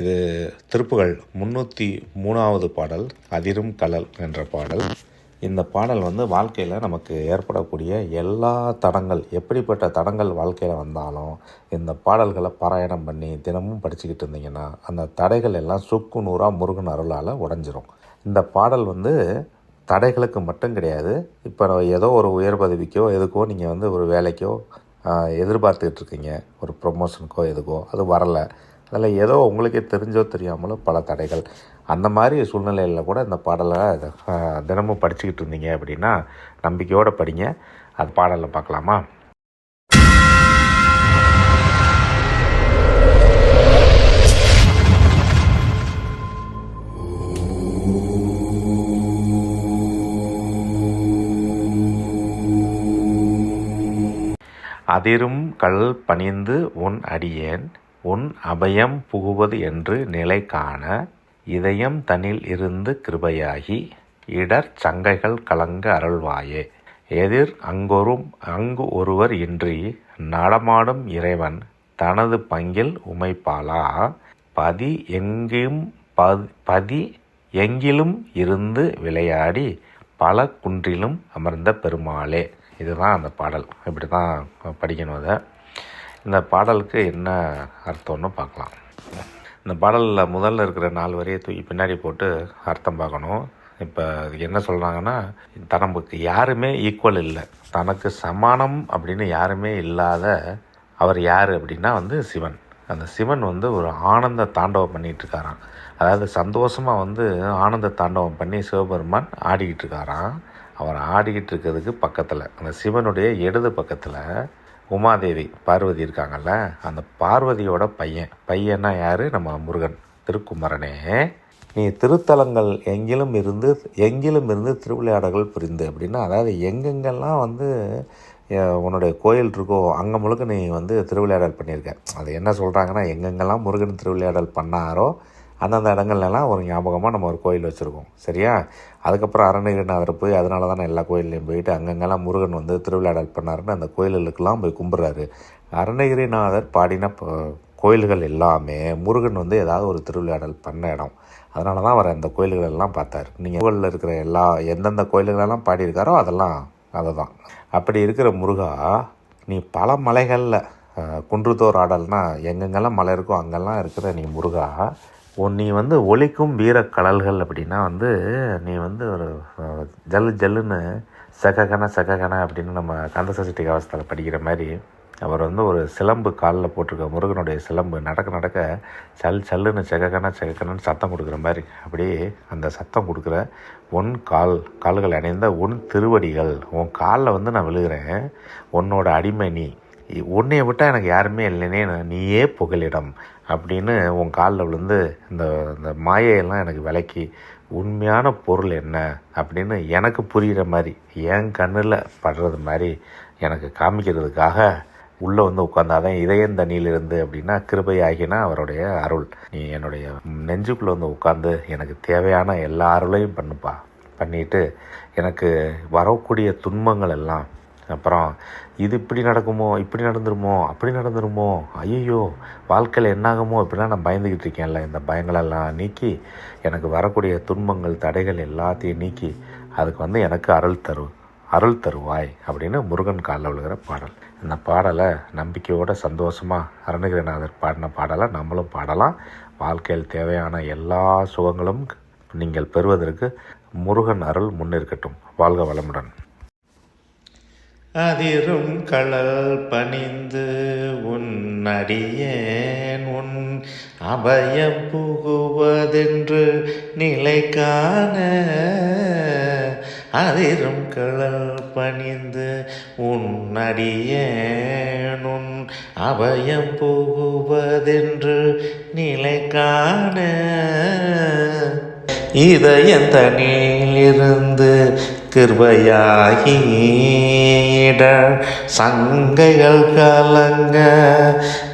இது திருப்புகள் முந்நூற்றி மூணாவது பாடல் அதிரும் கலல் என்ற பாடல். இந்த பாடல் வந்து வாழ்க்கையில் நமக்கு ஏற்படக்கூடிய எல்லா தடங்கள் எப்படிப்பட்ட தடங்கள் வாழ்க்கையில் வந்தாலும் இந்த பாடல்களை பாராயணம் பண்ணி தினமும் படிச்சுக்கிட்டு இருந்தீங்கன்னா அந்த தடைகள் எல்லாம் சுக்கு நூறாக முருகன் அருளால் உடஞ்சிரும். இந்த பாடல் வந்து தடைகளுக்கு மட்டும் கிடையாது. இப்போ ஏதோ ஒரு உயர் பதவிக்கோ எதுக்கோ நீங்கள் வந்து ஒரு வேலைக்கோ எதிர்பார்த்துக்கிட்டு இருக்கீங்க. ஒரு ப்ரொமோஷனுக்கோ எதுக்கோ அது வரலை. அதில் ஏதோ உங்களுக்கே தெரிஞ்சோ தெரியாமலோ பல தடைகள். அந்த மாதிரி சூழ்நிலையில் கூட இந்த பாடலை தினமும் படிச்சுக்கிட்டு இருந்தீங்க அப்படின்னா நம்பிக்கையோடு படிங்க. அது பாடலை பார்க்கலாமா? அதிரும் கல் பணிந்து உன் அடியேன். உன் அபயம் புகுவது என்று நிலை காண இதயம் தனில் இருந்து கிருபையாகி இடர் சங்கைகள் கலங்க அருள்வாயே. எதிர் அங்கொரும் அங்கு ஒருவர் இன்றி நடமாடும் இறைவன் தனது பங்கில் உமைப்பாலா பதி எங்கும் பதி எங்கிலும் இருந்து விளையாடி பல குன்றிலும் அமர்ந்த பெருமாளே. இதுதான் அந்த பாடல். இப்படி தான் படிக்கணும் அதை. இந்த பாடலுக்கு என்ன அர்த்தம்னு பார்க்கலாம். இந்த பாடலில் முதல்ல இருக்கிற நாலு வரியை தூக்கி பின்னாடி போட்டு அர்த்தம் பார்க்கணும். இப்போ அதுக்கு என்ன சொல்கிறாங்கன்னா தனக்கு யாருமே ஈக்குவல் இல்லை. தனக்கு சமானம் அப்படின்னு யாருமே இல்லாத அவர் யார் அப்படின்னா வந்து சிவன். அந்த சிவன் வந்து ஒரு ஆனந்த தாண்டவம் பண்ணிகிட்டு இருக்காராம். அதாவது சந்தோஷமாக வந்து ஆனந்த தாண்டவம் பண்ணி சிவபெருமான் ஆடிக்கிட்டு இருக்காராம். அவர் ஆடிக்கிட்டு இருக்கிறதுக்கு பக்கத்தில் அந்த சிவனுடைய இடது பக்கத்தில் உமாதேவி பார்வதி இருக்காங்கல்ல? அந்த பார்வதியோட பையன். பையனா யார்? நம்ம முருகன். திருக்குமரனே. நீ திருத்தலங்கள் எங்கிலும் இருந்து எங்கிலும் இருந்து திருவிளையாடல்கள் புரிந்து அப்படின்னா அதாவது எங்கெங்கெல்லாம் வந்து உன்னுடைய கோயில் இருக்கோ அங்கே முழுக்க நீ வந்து திருவிளையாடல் பண்ணியிருக்க. அது என்ன சொல்கிறாங்கன்னா எங்கெங்கெல்லாம் முருகன் திருவிளையாடல் பண்ணாரோ அந்தந்த இடங்கள்லாம் ஒரு ஞாபகமாக நம்ம ஒரு கோயில் வச்சுருக்கோம். சரியா? அதுக்கப்புறம் அரண்யநாதர் போய் அதனால தானே எல்லா கோயில்லையும் போயிட்டு அங்கங்கெல்லாம் முருகன் வந்து திருவிழாடல் பண்ணாருன்னு அந்த கோயில்களுக்கெல்லாம் போய் கும்பிட்றாரு. அருணகிரிநாதர் பாடின கோயில்கள் எல்லாமே முருகன் வந்து ஏதாவது ஒரு திருவிளையாடல் பண்ண இடம். அதனால தான் அவர் அந்த கோயில்கள் எல்லாம் பார்த்தார். நீங்கள் கோவிலில் இருக்கிற எல்லா எந்தெந்த கோயில்களெல்லாம் பாடியிருக்காரோ அதெல்லாம் அதை தான் அப்படி இருக்கிற முருகா நீ பல மலைகளில் குன்றுதோர் ஆடல்னால் எங்கெங்கெல்லாம் மலை இருக்கோ அங்கெல்லாம் இருக்கிற நீ முருகா நீ வந்து ஒழிக்கும் வீரக் கடல்கள் அப்படின்னா வந்து நீ வந்து ஒரு ஜல்லு ஜல்லுன்னு சககன சககன அப்படின்னு நம்ம கந்தசஷ்டி கவசத்தில் படிக்கிற மாதிரி அவர் வந்து ஒரு சிலம்பு காலில் போட்டிருக்க முருகனுடைய சிலம்பு நடக்க நடக்க சல் சல்லுன்னு செகக்கன செகக்கனன்னு சத்தம் கொடுக்குற மாதிரி அப்படியே அந்த சத்தம் கொடுக்குற உன் கால் கால்கள் அணைந்த உன் திருவடிகள் உன் காலில் வந்து நான் விழுகிறேன் உன்னோட அடிமை நீ உன்னைய விட்டால் எனக்கு யாருமே இல்லைனே நீயே புகலிடம். அப்படின்னு உன் காலில் விழுந்து இந்த இந்த மாயையெல்லாம் எனக்கு விலக்கி உண்மையான பொருள் என்ன? அப்படின்னு எனக்கு புரிகிற மாதிரி என் கண்ணில் படுறது மாதிரி எனக்கு காமிக்கிறதுக்காக உள்ளே வந்து உட்காந்தாதான் இதயம் தண்ணியிலிருந்து அப்படின்னா கிருபை ஆகினா அவருடைய அருள். நீ என்னுடைய நெஞ்சுக்குள்ளே வந்து உட்காந்து எனக்கு தேவையான எல்லா அருளையும் பண்ணுப்பா. பண்ணிட்டு எனக்கு வரக்கூடிய துன்பங்கள் எல்லாம் அப்புறம் இது இப்படி நடக்குமோ? இப்படி நடந்துருமோ? அப்படி நடந்துருமோ? ஐயோ வாழ்க்கையில் என்னாகுமோ? இப்படிலாம் நான் பயந்துக்கிட்டு இருக்கேன்ல. இந்த பயங்களெல்லாம் நீக்கி எனக்கு வரக்கூடிய துன்பங்கள் தடைகள் எல்லாத்தையும் நீக்கி அதுக்கு வந்து எனக்கு அருள் தரு அருள் தருவாய் அப்படின்னு முருகன் காலில் விழுகிற பாடல். இந்த பாடலை நம்பிக்கையோடு சந்தோஷமாக அருணகிரிநாதர் பாடின பாடலை நம்மளும் பாடலாம். வாழ்க்கையில் தேவையான எல்லா சுகங்களும் நீங்கள் பெறுவதற்கு முருகன் அருள் முன்னிருக்கட்டும் வாழ்க வளமுடன். அதிரும் கடல் பணிந்து உன் அடியேன் உன் அபயம் புகுவதென்று நிலை காண. அதிரும் கடல் பணிந்து உன் அடியேன் உன் அபயம் புகுவதென்று நிலை காண. இதயந்தனிலிருந்து கிருபையாகி இடர் சங்கைகள் கலங்க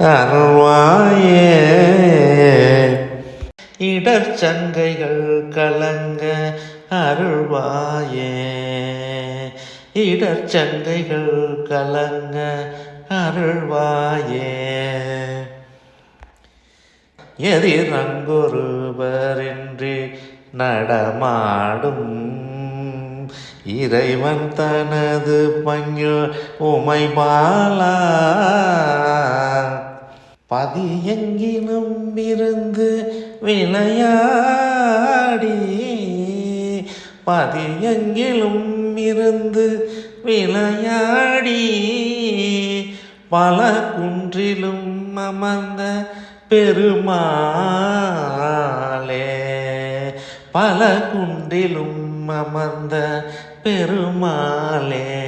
அருள்வாயே. இடர் சங்கைகள் கலங்க அருள்வாயே. இடர் சங்கைகள் கலங்க அருள்வாயே. எதிரங்கொருவரின்றி நடமாடும் இறைவன் தனது பஞ்சு உமை பாலா பதி எங்கினும் இருந்து விளையாடி பதி எங்கிலும் இருந்து விளையாடி பல குன்றிலும் அமர்ந்த பெருமாளே. பல குன்றிலும் அமர்ந்த பெருமாளே.